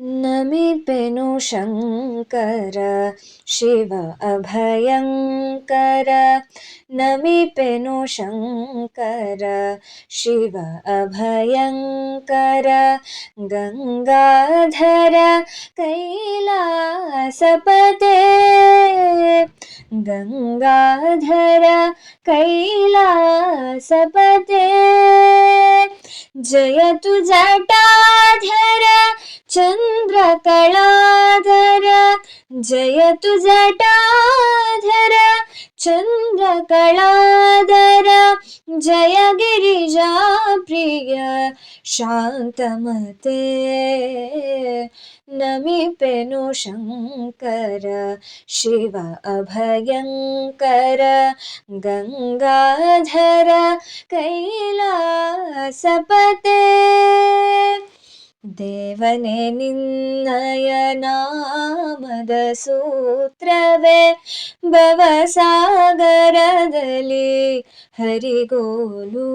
नमिपेनु शङ्कर शिव अभयङ्कर। नमिपेनु शङ्कर शिव अभयङ्कर। गङ्गाधर कैलासपते गङ्गाधर कैलासपते। जय तुजाटा चन्द्रकलाधर जयतु जटाधर चन्द्रकलाधर जय गिरिजा प्रिय शान्तमते नमिपेनु शङ्कर शिव अभयङ्कर गङ्गाधर कैलासपते ದೇವನೇ ನಿನ್ನಯ ನಾಮದ ಸೂತ್ರವೇ. ಭವಸಾಗರದಲ್ಲಿ ಹರಿಗೋಲು.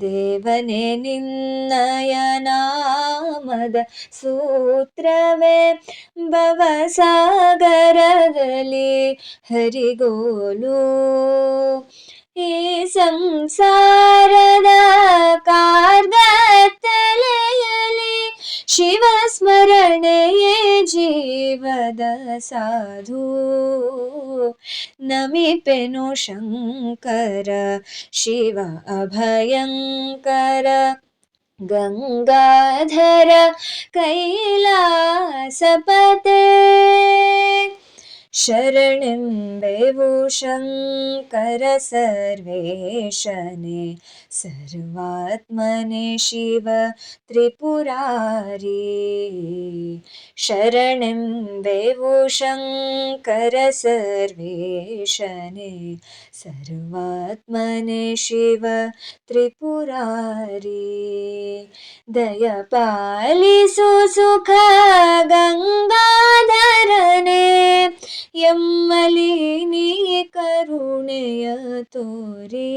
ದೇವನೇ ನಿನ್ನಯ ನಾಮದ ಸೂತ್ರವೇ. ಭವಸಾಗರದಲ್ಲಿ ಹರಿಗೋಲು. ಈ ಸಂಸಾರದ शरणे जीवद साधु। नमिपेनो शङ्कर शिव अभयङ्कर गङ्गाधर कैलासपते शरणिम्बेवु शङ्कर सर्वेशने सर्वात्मने शिव त्रिपुरारी। शरणिम्बेवु शङ्कर सर्वेशने सर्वात्मने शिव त्रिपुरारी। गङ्गाधरने ಎಮ್ಮಲಿ ನೀ ಕರುಣೆಯ ತೋರಿ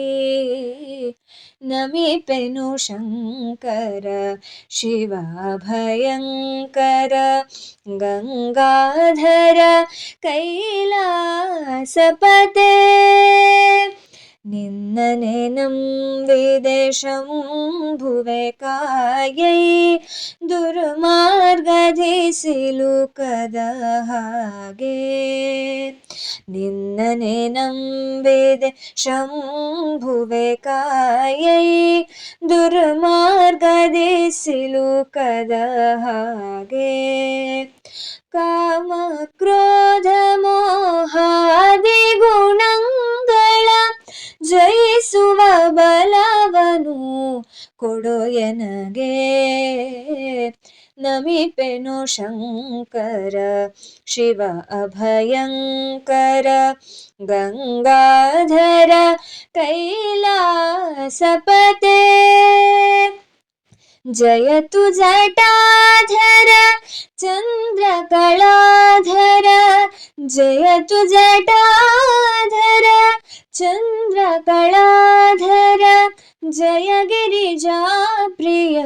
ನಮಿಪೆನು ಶಂಕರ ಶಿವ ಭಯಂಕರ ಗಂಗಾಧರ ಕೈಲಾಸಪತೆ ನಿನ್ನನೆ ನಂಬಿದೆ ಶಂಭುವೆ ಕಾಯೈ ಸಿಲುಕದ ಹಾಗೆ ನಿನ್ನನೆ ನಂಬಿದೆ ಶಂಭುವೆ ಕಾಯೈ ದುರ್ಮಾರ್ಗದೆ ಸಿಲುಕದ ಹಾಗೆ ಕಾಮ, ಕ್ರೋಧ, ಮೋಹಾದಿ ಗುಣಗಳ ಜಯಿಸುವ ಬಲವನು ಕೊಡು ಎನಗೆ. नमिपेनु शङ्कर शिव अभयङ्कर गङ्गाधर कैलासपते। जय तु जटाधर चन्द्रकलाधर जय तु जटाधर चन्द्रकलाधर जय गिरिजा प्रिय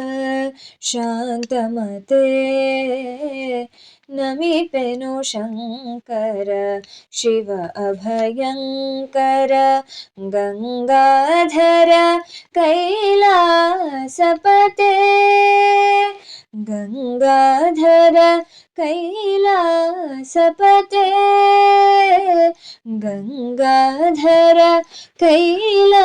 शान्तमते नमिपेनु शङ्कर शिव अभयङ्कर गङ्गाधर कैलासपते गङ्गाधर कैलासपते गङ्गाधर कैलासपते